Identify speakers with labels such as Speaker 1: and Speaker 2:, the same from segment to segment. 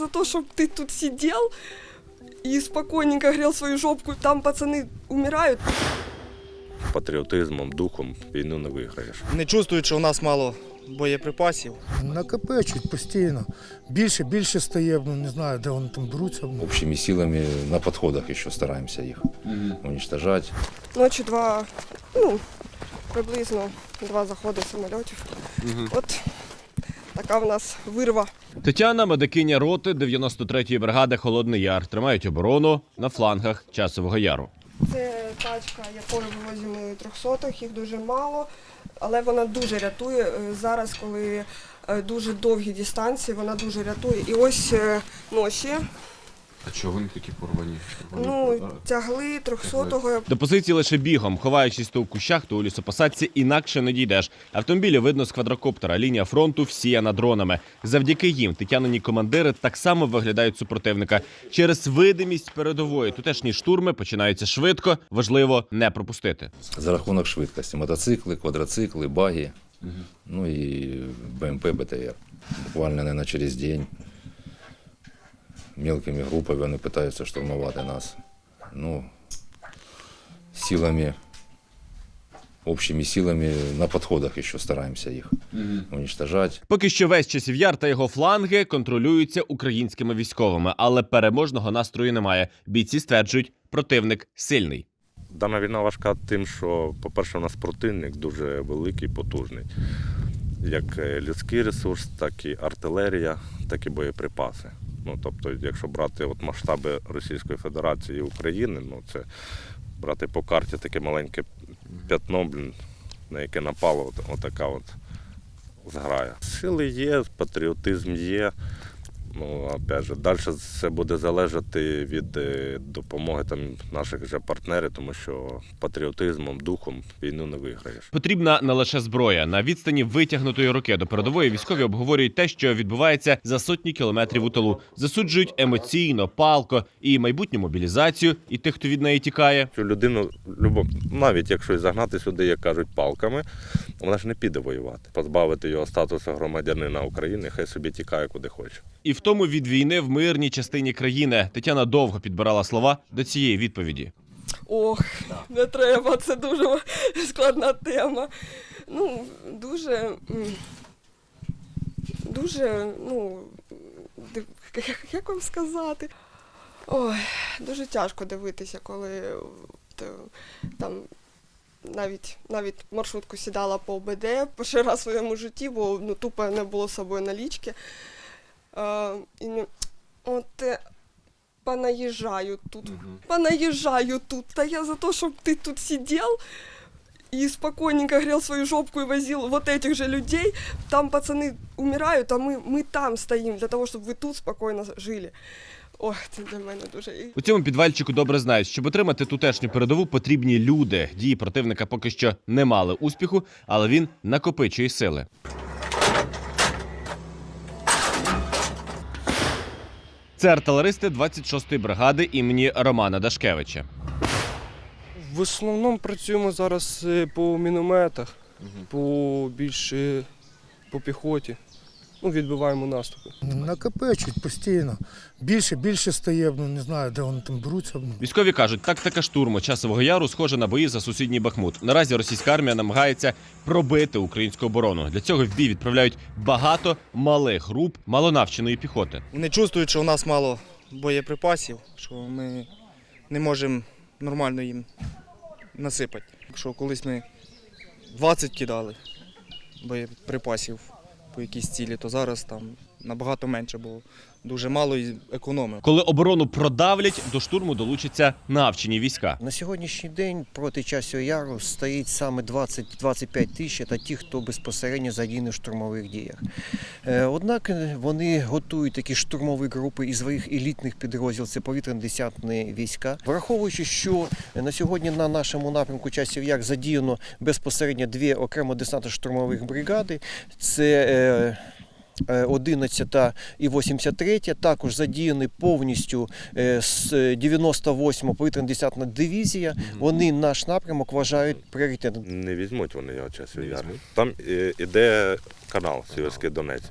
Speaker 1: За то, чтобы ты тут сидел и спокойненько грел свою жопку. Там пацаны умирают.
Speaker 2: Патріотизмом, духом війну не виграєш.
Speaker 3: Не чувствують, що у нас мало боєприпасів.
Speaker 4: Накопичують постійно. Більше, більше стає, ну не знаю, де вони там беруться. ну.
Speaker 5: Общими силами на подходах еще стараемся их уничтожать.
Speaker 1: Ночі два, ну, приблизно два заходи самольотів. От така в нас вирва.
Speaker 6: Тетяна, медикиня роти 93-ї бригади Холодний Яр, тримають оборону на флангах часового яру.
Speaker 1: Це тачка, якою вивозимо трьохсотих, їх дуже мало, але вона дуже рятує. Е, Зараз, коли е, дуже довгі дистанції, вона дуже рятує. І ось е, ноші,
Speaker 7: А чого вони такі порвані?
Speaker 1: ну, тягли трьохсотого.
Speaker 6: До позиції лише бігом, ховаючись то у кущах, то у лісопосадці, інакше не дійдеш. Автомобілі видно з квадрокоптера. Лінія фронту всіяна дронами. Завдяки їм тетянині командири так само виглядають супротивника. Через видимість передової тутешні штурми починаються швидко. Важливо не пропустити.
Speaker 5: За рахунок швидкості. Мотоцикли, квадроцикли, баги, ну і БМП, БТР. Буквально, наверное, через день мелкими групами вони намагаються штурмувати нас. Ну, силами, общими силами на подходах еще стараемся их уничтожать.
Speaker 6: Поки що весь часів яр та його фланги контролюються українськими військовими, але переможного настрою немає. Бійці стверджують, противник сильний.
Speaker 2: Дана війна важка тим, що, по-перше, у нас противник дуже великий, потужний. Як е, людський ресурс, так і артилерія, так і боєприпаси. Ну, тобто, якщо брати от масштаби Російської Федерації і України, ну це брати по карті таке маленьке п'ятно, блін, на яке напало от, отака от зграя. Сили є, патріотизм є. Ну, опять же, далі це буде залежати від е, допомоги там наших вже партнерів, тому що патріотизмом, духом війну не виграєш.
Speaker 6: Потрібна не лише зброя. На відстані витягнутої руки до передової військові обговорюють те, що відбувається за сотні кілометрів у тилу. Засуджують емоційно, палко і майбутню мобілізацію, і тих, хто від неї тікає.
Speaker 2: Цю людину, любо, навіть якщо і загнати сюди, як кажуть, палками, вона ж не піде воювати. Позбавити його статусу громадянина України, хай собі тікає куди хоче.
Speaker 6: І в тому від війни в мирній частині країни Тетяна довго підбирала слова до цієї відповіді.
Speaker 1: Ох, не треба, це дуже складна тема. Ну, дуже. Дуже, ну, як- вам сказати? Ой, дуже тяжко дивитися, коли там навіть, навіть маршрутку сідала по ОБД перший раз в своєму житті, бо ну, тупо не було з собою налічки А, і, не- от е, понаїжджаю тут. Понаїжджаю тут. Та я за то, щоб ти тут сидел и спокойненько грел свою жопку и возил вот этих же людей. Там пацаны умирают, а мы, мы там стоим для того, чтобы вы тут спокойно жили. Ой, це для мене дуже. і-
Speaker 6: У цьому підвальчику добре знають, щоб отримати тутешню передову, потрібні люди. Дії противника поки що не мали успіху, але він накопичує сили. Це артилеристи 26-ї бригади імені Романа Дашкевича.
Speaker 8: В основному працюємо зараз е, по мінометах, по більше по піхоті. Ну, відбиваємо наступи.
Speaker 4: Накопичують постійно. Більше, більше стає, ну не знаю, де вони там беруться.
Speaker 6: Військові кажуть, тактика штурму часового яру схожа на бої за сусідній Бахмут. Наразі російська армія намагається пробити українську оборону. Для цього в бій відправляють багато малих груп малонавченої піхоти.
Speaker 3: Вони чувствують, що у нас мало боєприпасів, що ми не можемо нормально їм насипати. Якщо колись ми 20 кидали боєприпасів по якійсь цілі, то зараз там набагато менше, бо дуже мало і економимо.
Speaker 6: Коли оборону продавлять, до штурму долучаться навчені війська.
Speaker 9: На сьогоднішній день проти часу яру стоїть саме 20-25 тисяч та ті, хто безпосередньо задіяний в штурмових діях. Е, Однак вони готують такі штурмові групи із своїх елітних підрозділів, це повітряно-десантні війська. Враховуючи, що на сьогодні на нашому напрямку часів яр задіяно безпосередньо дві окремо десантно-штурмових бригади. Це е, 11 і 83, також задіяні повністю е, з 98 повітряно десятна дивізія. Вони наш напрямок вважають пріоритетом.
Speaker 2: Не візьмуть вони його часу. Там е, іде канал Сіверський Донець.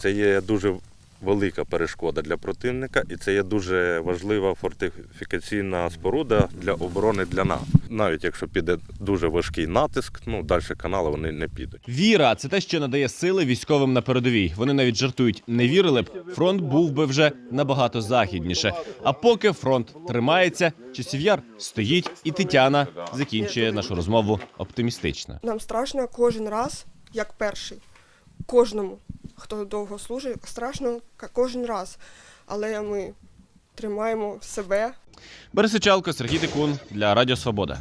Speaker 2: Це є дуже велика перешкода для противника, і це є дуже важлива фортифікаційна споруда для оборони для нас. Навіть якщо піде дуже важкий натиск, ну далі канали вони не підуть.
Speaker 6: Віра це те, що надає сили військовим на передовій. Вони навіть жартують, не вірили б, фронт був би вже набагато західніше. А поки фронт тримається, часів яр стоїть, і Тетяна закінчує нашу розмову оптимістично.
Speaker 1: Нам страшно кожен раз, як перший. Кожному, хто довго служить, страшно кожен раз. Але ми тримаємо себе,
Speaker 6: Борисичалко, Сергій Тикун для Радіо Свобода.